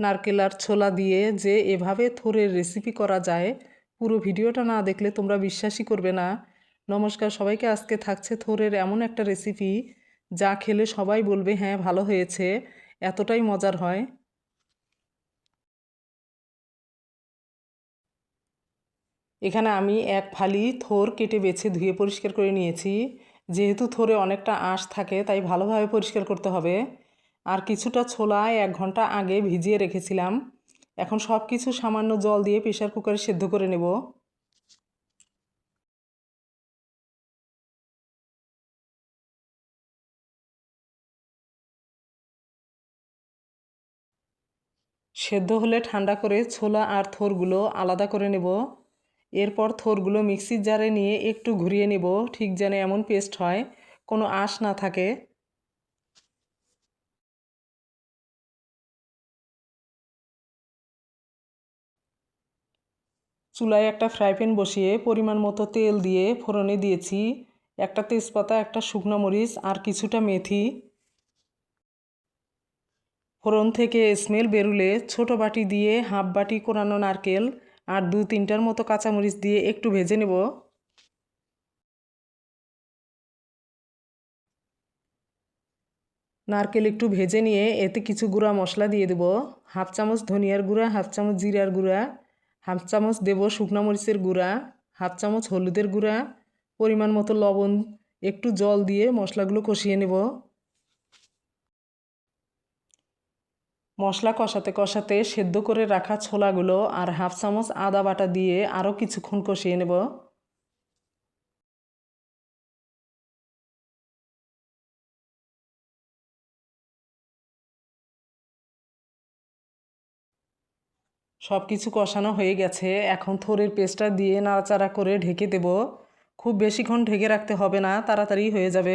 নারকেল আর ছোলা দিয়ে যে এভাবে থোরের রেসিপি করা যায়, পুরো ভিডিওটা না দেখলে তোমরা বিশ্বাসই করবে না। নমস্কার, সবাইকে আজকে থাকছে থোরের এমন একটা রেসিপি যা খেলে সবাই বলবে হ্যাঁ ভালো হয়েছে, এতটাই মজার হয়। এখানে আমি এক ফালি থোর কেটে বেছে ধুয়ে পরিষ্কার করে নিয়েছি। যেহেতু থোরে অনেকটা আঁশ থাকে, তাই ভালোভাবে পরিষ্কার করতে হবে। আর কিছুটা ছোলা এক ঘণ্টা আগে ভিজিয়ে রেখেছিলাম। এখন সব কিছু সামান্য জল দিয়ে প্রেশার কুকারে সেদ্ধ করে নেব। সেদ্ধ হলে ঠান্ডা করে ছোলা আর থোরগুলো আলাদা করে নেব। এরপর থোরগুলো মিক্সির জারে নিয়ে একটু ঘুরিয়ে নেব, ঠিক যেন এমন পেস্ট হয়, কোনো আঁশ না থাকে। চুলায় একটা ফ্রাই প্যান বসিয়ে পরিমাণ মতো তেল দিয়ে ফোড়নে দিয়েছি। একটা তেজপাতা, একটা শুকনো মরিচ আর কিছুটা মেথি। ফোড়ন থেকে স্মেল বেরুলে ছোট বাটি দিয়ে হাফ বাটি কোরানো নারকেল আর দু তিনটার মতো কাঁচামরিচ দিয়ে একটু ভেজে নেব। নারকেল একটু ভেজে নিয়ে এতে কিছু গুঁড়া মশলা দিয়ে দেব। হাফ চামচ ধনিয়ার গুঁড়া, হাফ চামচ জিরার গুঁড়া হাফ চামচ দেব শুকনো মরিচের গুঁড়া, হাফ চামচ হলুদের গুঁড়া, পরিমাণ মতো লবণ, একটু জল দিয়ে মশলাগুলো কষিয়ে নেব। মশলা কষাতে কষাতে সেদ্ধ করে রাখা ছোলাগুলো আর হাফ চামচ আদা বাটা দিয়ে আরও কিছুক্ষণ কষিয়ে নেব। সব কিছু কষানো হয়ে গেছে। এখন থোরের পেস্টটা দিয়ে নাড়াচাড়া করে ঢেকে দেব। খুব বেশিক্ষণ ঢেকে রাখতে হবে না, তাড়াতাড়ি হয়ে যাবে।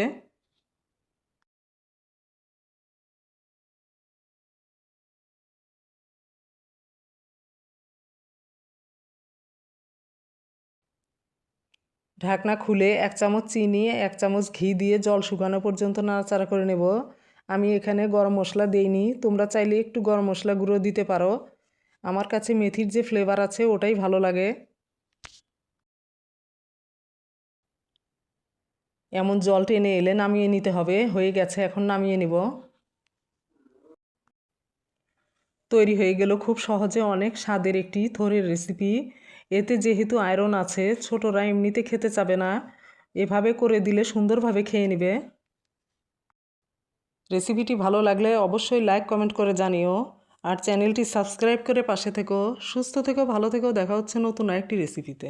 ঢাকনা খুলে এক চামচ চিনি, এক চামচ ঘি দিয়ে জল শুকানো পর্যন্ত নাড়াচাড়া করে নেব। আমি এখানে গরম মশলা দিইনি, তোমরা চাইলে একটু গরম মশলা গুঁড়ো দিতে পারো। আমার কাছে মেথির যে ফ্লেভার আছে, ওটাই ভালো লাগে। এমন জল টেনে এলে নামিয়ে নিতে হবে, হয়ে গেছে, এখন নামিয়ে নিব। তৈরি হয়ে গেল খুব সহজে অনেক স্বাদের একটি থরের রেসিপি এতে যেহেতু আয়রন আছে, ছোটরা এমনিতে খেতে চাবে না। এভাবে করে দিলে সুন্দরভাবে খেয়ে নেবে। রেসিপিটি ভালো লাগলে অবশ্যই লাইক কমেন্ট করে জানিও। আর চ্যানেলটি সাবস্ক্রাইব করে পাশে থেকো, সুস্থ থেকো, ভালো থেকো, দেখা হচ্ছে নতুন আরেকটি রেসিপিতে